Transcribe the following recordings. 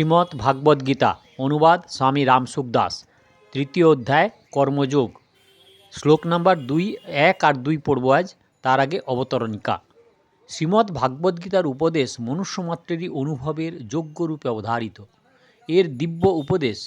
শ্রীমদ্ ভাগবত গীতা, অনুবাদ স্বামী রামসুখ দাস। তৃতীয় অধ্যায়, কর্মযোগ। শ্লোক নাম্বার দুই, এক আর দুই পড়ব আজ, তার আগে অবতরণিকা। শ্রীমদ্ ভাগবত গীতার উপদেশ মনুষ্যমাত্রেরই অনুভবের যোগ্যরূপে অবধারিত। এর দিব্য উপদেশ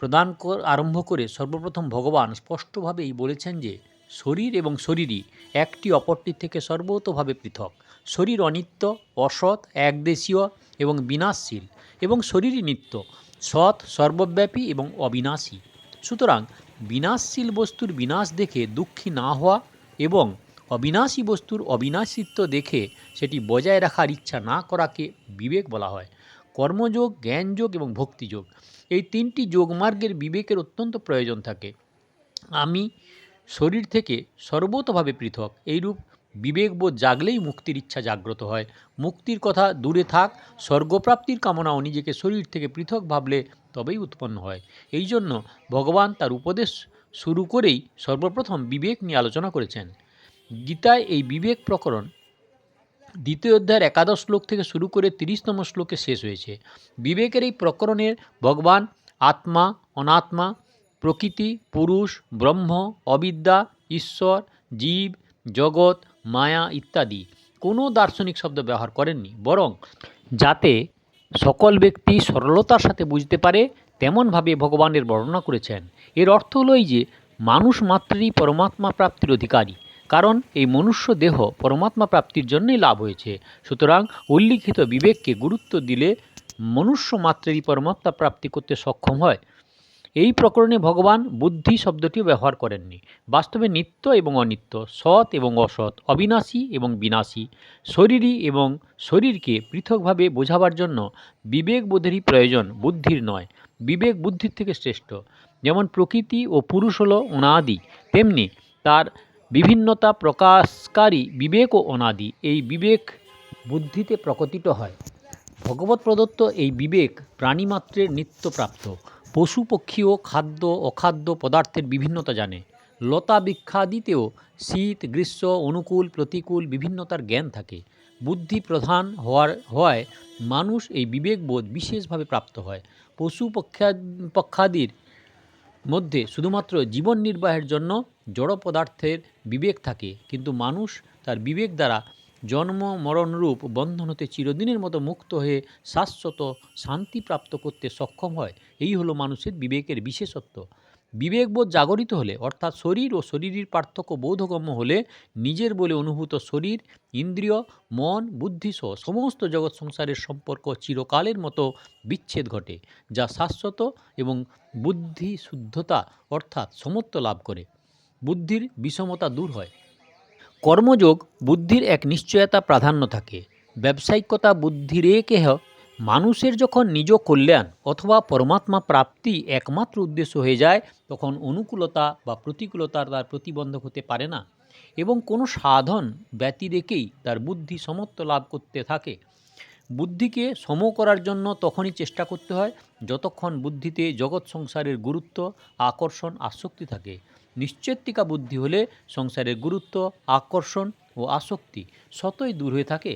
প্রদান আরম্ভ করে সর্বপ্রথম ভগবান স্পষ্টভাবেই বলেছেন যে শরীর এবং শরীরই একটি অপরটির থেকে সর্বতভাবে পৃথক। শরীর অনিত্য, অসৎ, একদেশীয় এবং বিনাশশীল এবং শরীরই নিত্য, সৎ, সর্বব্যাপী এবং অবিনাশী। সুতরাং বিনাশশীল বস্তুর বিনাশ দেখে দুঃখী না হওয়া এবং অবিনাশী বস্তুর অবিনাশিত্ব দেখে সেটি বজায় রাখার ইচ্ছা না করাকে বিবেক বলা হয়। কর্মযোগ, জ্ঞানযোগ এবং ভক্তিযোগ। এই তিনটি যোগমার্গের বিবেকের অত্যন্ত প্রয়োজন থাকে। আমি শরীর থেকে সর্বতভাবে পৃথক। এইরূপ বিবেকবোধ জাগলেই মুক্তির ইচ্ছা জাগ্রত হয়। মুক্তির কথা দূরে থাক, স্বর্গপ্রাপ্তির কামনাও নিজেকে শরীর থেকে পৃথক ভাবলে তবেই উৎপন্ন হয়। এই জন্য ভগবান তার উপদেশ শুরু করেই সর্বপ্রথম বিবেক নিয়ে আলোচনা করেছেন। গীতায় এই বিবেক প্রকরণ দ্বিতীয় অধ্যায়ের একাদশ শ্লোক থেকে শুরু করে তিরিশতম শ্লোকে শেষ হয়েছে। বিবেকের এই প্রকরণের ভগবান আত্মা, অনাত্মা প্রকৃতি, পুরুষ, ব্রহ্ম, অবিদ্যা, ঈশ্বর, জীব, জগৎ, মায়া ইত্যাদি। কোনো দার্শনিক শব্দ ব্যবহার করেননি, বরং যাতে সকল ব্যক্তি সরলতার সাথে বুঝতে পারে, তেমনভাবে ভগবানের বর্ণনা করেছেন। এর অর্থ হলো এই যে, মানুষ মাত্রেরই পরমাত্মা প্রাপ্তির অধিকারী, কারণ এই মনুষ্য দেহ পরমাত্মা প্রাপ্তির জন্যই লাভ হয়েছে। সুতরাং উল্লিখিত বিবেককে গুরুত্ব দিলে মনুষ্য মাত্রেরই পরমাত্মা প্রাপ্তি করতে সক্ষম হয়। এই প্রকরণে ভগবান বুদ্ধি শব্দটিও ব্যবহার করেননি। বাস্তবে নিত্য এবং অনিত্য, সৎ এবং অসৎ, অবিনাশী এবং বিনাশী, শরীরী এবং শরীরকে পৃথকভাবে বোঝাবার জন্য বিবেক বোধেরই প্রয়োজন বুদ্ধির নয়। বিবেক বুদ্ধির থেকে শ্রেষ্ঠ। যেমন প্রকৃতি ও পুরুষ হলো অনাদি, তেমনি তার বিভিন্নতা প্রকাশকারী বিবেক ও অনাদি, এই বিবেক বুদ্ধিতে প্রকটিত হয়। ভগবত প্রদত্ত এই বিবেক প্রাণীমাত্রের নিত্যপ্রাপ্ত। পশু পক্ষীও খাদ্য, অখাদ্য পদার্থের বিভিন্নতা জানে। লতা বৃক্ষাদিতেও শীত, গ্রীষ্ম, অনুকূল, প্রতিকূল বিভিন্নতার জ্ঞান থাকে। বুদ্ধি প্রধান হওয়ার, হওয়ায় মানুষ এই বিবেকবোধ বিশেষভাবে প্রাপ্ত হয়। পশু পক্ষা পক্ষাদির মধ্যে শুধুমাত্র জীবন নির্বাহের জন্য জড় পদার্থের বিবেক থাকে, কিন্তু মানুষ তার বিবেক দ্বারা জন্ম, মরণরূপ বন্ধন হতে চিরদিনের মতো মুক্ত হয়ে শাশ্বত শান্তি প্রাপ্ত করতে সক্ষম হয়। এই হলো মানুষের বিবেকের বিশেষত্ব। বিবেকবোধ জাগরিত হলে, অর্থাৎ শরীর ও শরীরের পার্থক্য বোধগম্য হলে, নিজের বলে অনুভূত শরীর, ইন্দ্রিয়, মন, বুদ্ধি সহ সমস্ত জগৎ সংসারের সম্পর্ক চিরকালের মতো বিচ্ছেদ ঘটে, যা শাশ্বত এবং বুদ্ধি শুদ্ধতা অর্থাৎ সমত্ব লাভ করে। বুদ্ধির বিষমতা দূর হয়। কর্মযোগ বুদ্ধির এক নিশ্চয়তা প্রাধান্য থাকে। ব্যবসায়িকতা বুদ্ধিরেকেহ মানুষের যখন নিজ কল্যাণ অথবা পরমাত্মা প্রাপ্তি একমাত্র উদ্দেশ্য হয়ে যায়, তখন অনুকূলতা বা প্রতিকূলতা তার প্রতিবন্ধক হতে পারে না এবং কোনো সাধন ব্যতি রেখেই তার বুদ্ধি সমত্ব লাভ করতে থাকে। বুদ্ধিকে সম করার জন্য তখনই চেষ্টা করতে হয়, যতক্ষণ বুদ্ধিতে জগৎ সংসারের গুরুত্ব, আকর্ষণ, আসক্তি থাকে। নিশ্চেত্তিকা বুদ্ধি হলে সংসারের গুরুত্ব, আকর্ষণ ও আসক্তি সতই দূর হয়ে থাকে।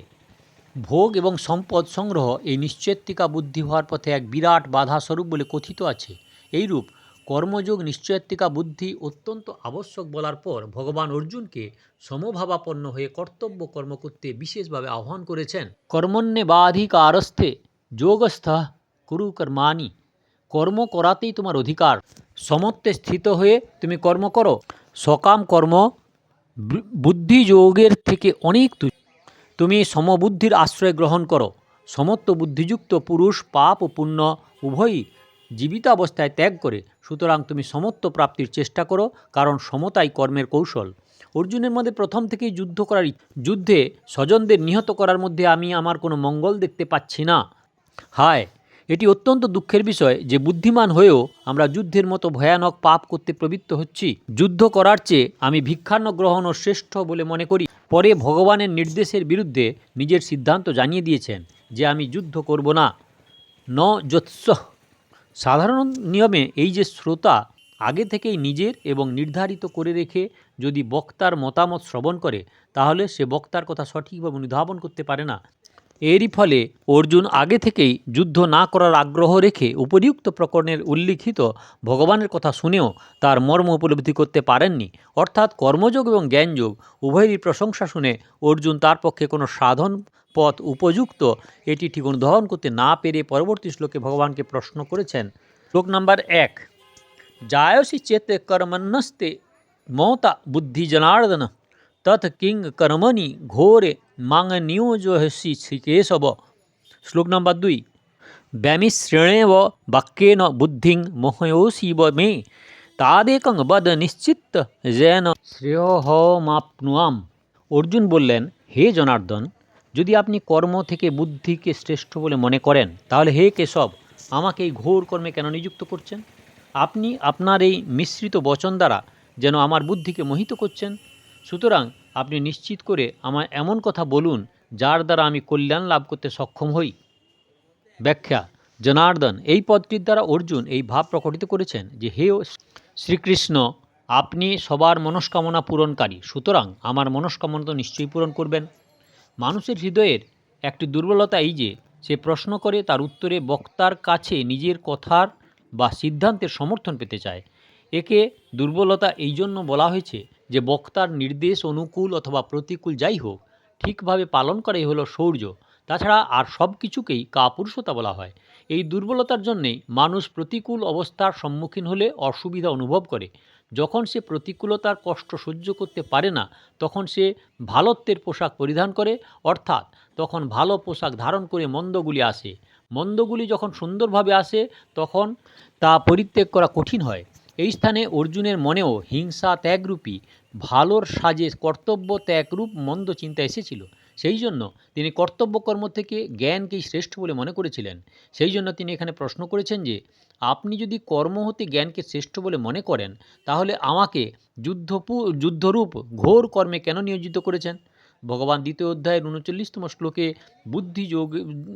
ভোগ এবং সম্পদ সংগ্রহ এই নিশ্চেত্তিকা বুদ্ধি হওয়ার পথে এক বিরাট বাধা স্বরূপ বলে কথিত আছে। এইরূপ কর্মযোগ নিশ্চয়ত্তিকা বুদ্ধি অত্যন্ত আবশ্যক বলার পর ভগবান অর্জুনকে সমভাবাপন্ন হয়ে কর্তব্য কর্ম করতে বিশেষভাবে আহ্বান করেছেন। কর্মণ্যে বাধিকারস্থে যোগস্থ কুরু কর্মাণি। কর্ম করাতেই তোমার অধিকার। সমত্বে স্থিত হয়ে তুমি কর্ম করো। সকাম কর্ম বুদ্ধিযোগের থেকে অনেক তুমি সমবুদ্ধির আশ্রয় গ্রহণ করো। সমত্ব বুদ্ধিযুক্ত পুরুষ পাপ ও পুণ্য উভয়ই জীবিতাবস্থায় ত্যাগ করে। সুতরাং তুমি সমত্ব প্রাপ্তির চেষ্টা করো, কারণ সমতাই কর্মের কৌশল। অর্জুনের মধ্যে প্রথম থেকেই যুদ্ধ করার যুদ্ধে স্বজনদের নিহত করার মধ্যে আমি আমার কোনো মঙ্গল দেখতে পাচ্ছি না। হায়! এটি অত্যন্ত দুঃখের বিষয় যে বুদ্ধিমান হয়েও আমরা যুদ্ধের মতো ভয়ানক পাপ করতে প্রবৃত্ত হচ্ছি। যুদ্ধ করার চেয়ে আমি ভিক্ষান্ন গ্রহণ ও শ্রেষ্ঠ বলে মনে করি। পরে ভগবানের নির্দেশের বিরুদ্ধে নিজের সিদ্ধান্ত জানিয়ে দিয়েছেন যে আমি যুদ্ধ করব না। ন যৎস। সাধারণ নিয়মে এই যে শ্রোতা আগে থেকেই নিজের এবং নির্ধারিত করে রেখে যদি বক্তার মতামত শ্রবণ করে, তাহলে সে বক্তার কথা সঠিকভাবে অনুধাবন করতে পারে না। এরই ফলে অর্জুন আগে থেকেই যুদ্ধ না করার আগ্রহ রেখে উপরিউক্ত প্রকরণের উল্লিখিত ভগবানের কথা শুনেও তার মর্ম উপলব্ধি করতে পারেননি। অর্থাৎ কর্মযোগ এবং জ্ঞানযোগ উভয়েরই প্রশংসা শুনে অর্জুন তার পক্ষে কোনো সাধন পথ উপযুক্ত এটি ঠিক অনুধাবন করতে না পেরে পরবর্তী শ্লোকে ভগবানকে প্রশ্ন করেছেন। শ্লোক নাম্বার এক। জায়সি চেতে কর্মন্নস্তে মমতা বুদ্ধি জনার্দন। तथ किंग कर्मणि घोरे मांग नियोजयसि श्रीकेशव श्लोक नंबर दुई व्यामिश्रेणेव वाक्येन बुद्धिं मोहयोषिव मे তাদেকং বদ নিশ্চিত যেন শ্রেয়হমাপনুয়াম অর্জুন বললেন হে জনার্দন যদি আপনি কর্ম থেকে বুদ্ধিকে শ্রেষ্ঠ বলে মনে করেন তাহলে হে কেশব আমাকে এই ঘোর কর্মে কেন নিযুক্ত করছেন আপনি আপনার এই মিশ্রিত বচন দ্বারা যেন আমার বুদ্ধিকে মোহিত করছেন সুতরাং আপনি নিশ্চিত করে আমায় এমন কথা বলুন যার দ্বারা আমি কল্যাণ লাভ করতে সক্ষম হই। ব্যাখ্যা, জনার্দন, এই পদটির দ্বারা অর্জুন এই ভাব প্রকটিত করেছেন যে হে শ্রীকৃষ্ণ, আপনি সবার মনস্কামনা পূরণকারী, সুতরাং আমার মনস্কামনা তো নিশ্চয়ই পূরণ করবেন। মানুষের হৃদয়ের একটি দুর্বলতা এই যে, সে প্রশ্ন করে তার উত্তরে বক্তার কাছে নিজের কথার বা সিদ্ধান্তের সমর্থন পেতে চায়। একে দুর্বলতা এই জন্য বলা হয়েছে যে বক্তার নির্দেশ, অনুকূল অথবা প্রতিকূল যাই হোক, ঠিকভাবে পালন করাই হলো শৌর্য। তাছাড়া আর সব কিছুকেই কাপুরুষতা বলা হয়। এই দুর্বলতার জন্যেই মানুষ প্রতিকূল অবস্থার সম্মুখীন হলে অসুবিধা অনুভব করে। যখন সে প্রতিকূলতার কষ্ট সহ্য করতে পারে না, তখন সে ভালত্বের পোশাক পরিধান করে, অর্থাৎ তখন ভালো পোশাক ধারণ করে মন্দগুলি আসে। মন্দগুলি যখন সুন্দরভাবে আসে, তখন তা পরিত্যাগ করা কঠিন হয়। এই স্থানে অর্জুনের মনেও হিংসা ত্যাগরূপী ভালোর সাজে কর্তব্য ত্যাগরূপ মন্দ চিন্তা এসেছিল। সেই জন্য তিনি কর্তব্যকর্ম থেকে জ্ঞানকেই শ্রেষ্ঠ বলে মনে করেছিলেন। সেই জন্য তিনি এখানে প্রশ্ন করেছেন যে, আপনি যদি কর্ম হতে জ্ঞানকে শ্রেষ্ঠ বলে মনে করেন, তাহলে আমাকে যুদ্ধপু, যুদ্ধরূপ ঘোর কর্মে কেন নিয়োজিত করেছেন? ভগবান দ্বিতীয় অধ্যায়ের উনচল্লিশতম শ্লোকে বুদ্ধি যোগ,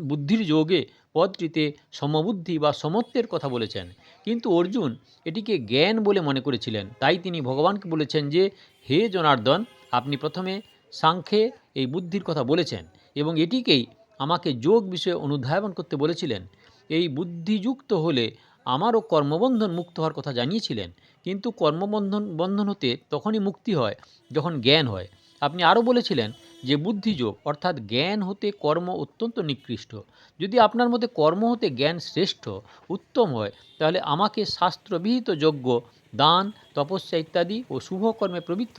বুদ্ধির যোগে পদটিতে সমবুদ্ধি বা সমত্বের কথা বলেছেন। কিন্তু অর্জুন এটিকে জ্ঞান বলে মনে করেছিলেন। তাই তিনি ভগবানকে বলেছেন যে, হে জনার্দন, আপনি প্রথমে সাংখ্যে এই বুদ্ধির কথা বলেছেন এবং এটিকেই আমাকে যোগ বিষয়ে অনুধাবন করতে বলেছিলেন। এই বুদ্ধিযুক্ত হলে আমারও কর্মবন্ধন মুক্ত হওয়ার কথা জানিয়েছিলেন। কিন্তু কর্মবন্ধন, বন্ধন হতে তখনই মুক্তি হয় যখন জ্ঞান হয়। আপনি আরও বলেছিলেন যে বুদ্ধিযোগ অর্থাৎ জ্ঞান হতে কর্ম অত্যন্ত নিকৃষ্ট। যদি আপনার মধ্যে কর্ম হতে জ্ঞান শ্রেষ্ঠ, উত্তম হয়, তাহলে আমাকে শাস্ত্রবিহিত যজ্ঞ, দান, তপস্যা ইত্যাদি ও শুভকর্মে প্রবৃত্ত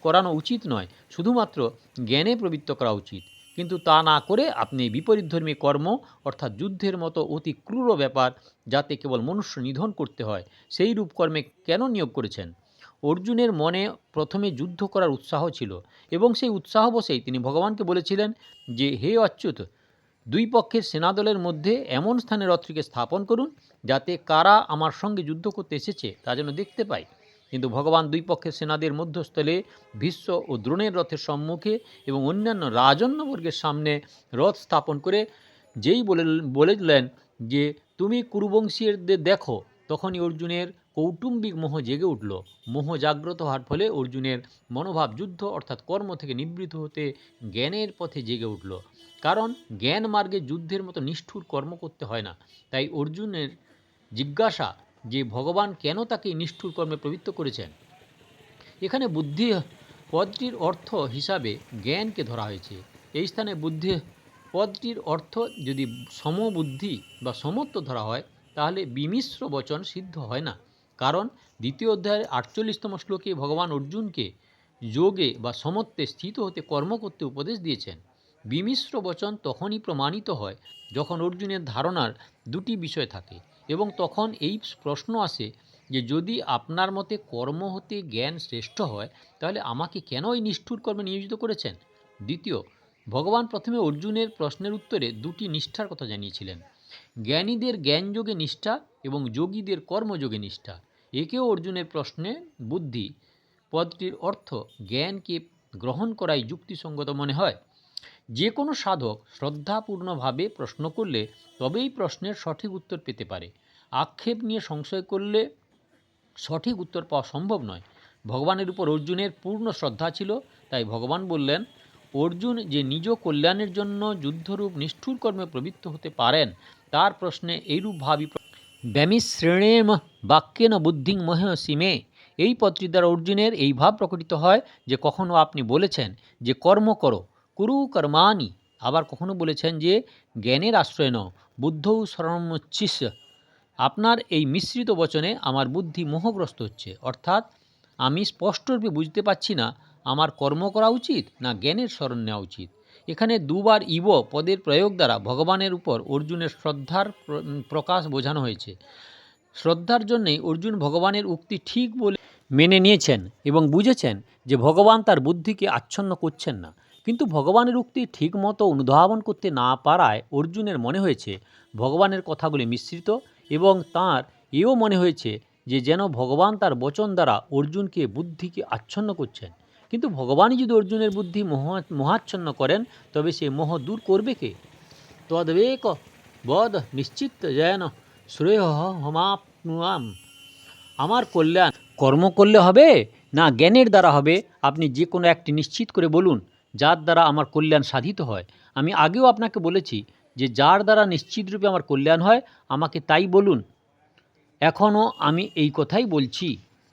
করানো উচিত নয়। শুধুমাত্র জ্ঞানে প্রবৃত্ত করা উচিত। কিন্তু তা না করে আপনি বিপরীতধর্মী কর্ম অর্থাৎ যুদ্ধের মতো অতি ক্রূর ব্যাপার, যাতে কেবল মনুষ্য নিধন করতে হয় সেই রূপ কর্মে কেন নিয়োগ করেছেন? অর্জুনের মনে প্রথমে যুদ্ধ করার উৎসাহ ছিল এবং সেই উৎসাহ বসেই তিনি ভগবানকে বলেছিলেন যে, হে অচ্যুত, দুই পক্ষের সেনাদলের মধ্যে এমন স্থানে রথটিকে স্থাপন করুন যাতে কারা আমার সঙ্গে যুদ্ধ করতে এসেছে তা যেন দেখতে পাই। কিন্তু ভগবান দুই পক্ষের সেনাদের মধ্যস্থলে ভীষ্ম ও দ্রোণের রথের সম্মুখে এবং অন্যান্য রাজন্যবর্গের সামনে রথ স্থাপন করে যেই বলে, বলেছিলেন যে, তুমি কুরুবংশীয়দের দেখো, তখনই অর্জুনের কৌটুম্বিক মোহ জেগে উঠল। মোহ জাগ্রত হওয়ার ফলে অর্জুনের মনোভাব যুদ্ধ অর্থাৎ কর্ম থেকে নিবৃত হতে জ্ঞানের পথে জেগে উঠল। কারণ জ্ঞান মার্গে যুদ্ধের মতো নিষ্ঠুর কর্ম করতে হয় না। তাই অর্জুনের জিজ্ঞাসা যে ভগবান কেন তাকে নিষ্ঠুর কর্মে প্রবৃত্ত করেছেন? এখানে বুদ্ধি পদটির অর্থ হিসাবে জ্ঞানকে ধরা হয়েছে। এই স্থানে বুদ্ধি পদটির অর্থ যদি সমবুদ্ধি বা সমত্ব ধরা হয়, তাহলে বিমিশ্র বচন সিদ্ধ হয় না। কারণ দ্বিতীয় অধ্যায়ের আটচল্লিশতম শ্লোকে ভগবান অর্জুনকে যোগে বা সমত্বে স্থিত হতে কর্ম করতে উপদেশ দিয়েছেন। বিমিশ্র বচন তখনই প্রমাণিত হয় যখন অর্জুনের ধারণার দুটি বিষয় থাকে এবং তখন এই প্রশ্ন আসে যে যদি আপনার মতে কর্ম হতে জ্ঞান শ্রেষ্ঠ হয়, তাহলে আমাকে কেন এই নিষ্ঠুর কর্মে নিয়োজিত করেছেন? দ্বিতীয়, ভগবান প্রথমে অর্জুনের প্রশ্নের উত্তরে দুটি নিষ্ঠার কথা জানিয়েছিলেন। জ্ঞানীদের জ্ঞানযোগে নিষ্ঠা এবং যোগীদের কর্মযোগে নিষ্ঠা। একেও অর্জুনের প্রশ্নে বুদ্ধি। পদটির অর্থ জ্ঞানকে গ্রহণ করাই যুক্তিসঙ্গত মনে হয়। যে কোনো সাধক শ্রদ্ধাপূর্ণভাবে প্রশ্ন করলে তবেই প্রশ্নের সঠিক উত্তর পেতে পারে। আক্ষেপ নিয়ে সংশয় করলে সঠিক উত্তর পাওয়া সম্ভব নয়। ভগবানের উপর অর্জুনের পূর্ণ শ্রদ্ধা ছিল, তাই ভগবান বললেন, অর্জুন যে নিজ কল্যাণের জন্য যুদ্ধরূপ নিষ্ঠুর কর্মে প্রবৃত্ত হতে পারেন, তার প্রশ্নে এইরূপ ভাবি ব্যামিশ্রেণেম বাক্যেন বুদ্ধিং মহ সীমে। এই পত্রী দ্বারা অর্জুনের এই ভাব প্রকটিত হয় যে কখনো আপনি বলেছেন যে কর্ম করো, কুরু কর্মানি আবার কখনো বলেছেন যে জ্ঞানের আশ্রয় নাও, বুদ্ধৌ শরণমুচ্ছিস। আপনার এই মিশ্রিত বচনে আমার বুদ্ধি মোহগ্রস্ত হচ্ছে। অর্থাৎ আমি স্পষ্টরূপে বুঝতে পারছি না, আমার কর্ম করা উচিত না জ্ঞানের স্মরণ নেওয়া উচিত। এখানে দুবার ইব পদের প্রয়োগ দ্বারা ভগবানের উপর অর্জুনের শ্রদ্ধার প্রকাশ বোঝানো হয়েছে। শ্রদ্ধার জন্যেই অর্জুন ভগবানের উক্তি ঠিক বলে মেনে নিয়েছেন এবং বুঝেছেন যে ভগবান তার বুদ্ধিকে আচ্ছন্ন করছেন না। কিন্তু ভগবানের উক্তি ঠিকমতো অনুধাবন করতে না পারায় অর্জুনের মনে হয়েছে ভগবানের কথাগুলি মিশ্রিত এবং তার এও মনে হয়েছে যে যেন ভগবান তার বচন দ্বারা অর্জুনকে বুদ্ধিকে আচ্ছন্ন করছেন। কিন্তু ভগবানই যদি অর্জুনের বুদ্ধি মোহ মোহাচ্ছন্ন করেন, তবে সে মোহ দূর করবে কে? তদ্বেক বদ নিশ্চিত যেন শ্রেয় হমাপ্নুয়াম। আমার কল্যাণ কর্ম করলে হবে না জ্ঞানের দ্বারা হবে? আপনি যে কোনো একটি নিশ্চিত করে বলুন, যার দ্বারা আমার কল্যাণ সাধিত হয়। আমি আগেও আপনাকে বলেছি যে যার দ্বারা নিশ্চিতরূপে আমার কল্যাণ হয়, আমাকে তাই বলুন। এখনও আমি এই কথাই বলছি।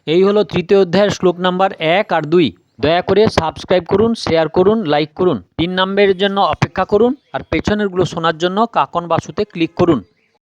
এই হলো তৃতীয় অধ্যায়ের শ্লোক নাম্বার এক আর দুই। দয়া করে সাবস্ক্রাইব করুন শেয়ার করুন লাইক করুন। তিন নম্বরের জন্য অপেক্ষা করুন আর পেছনেরগুলো শোনার জন্য কাকন বাসুতে ক্লিক করুন।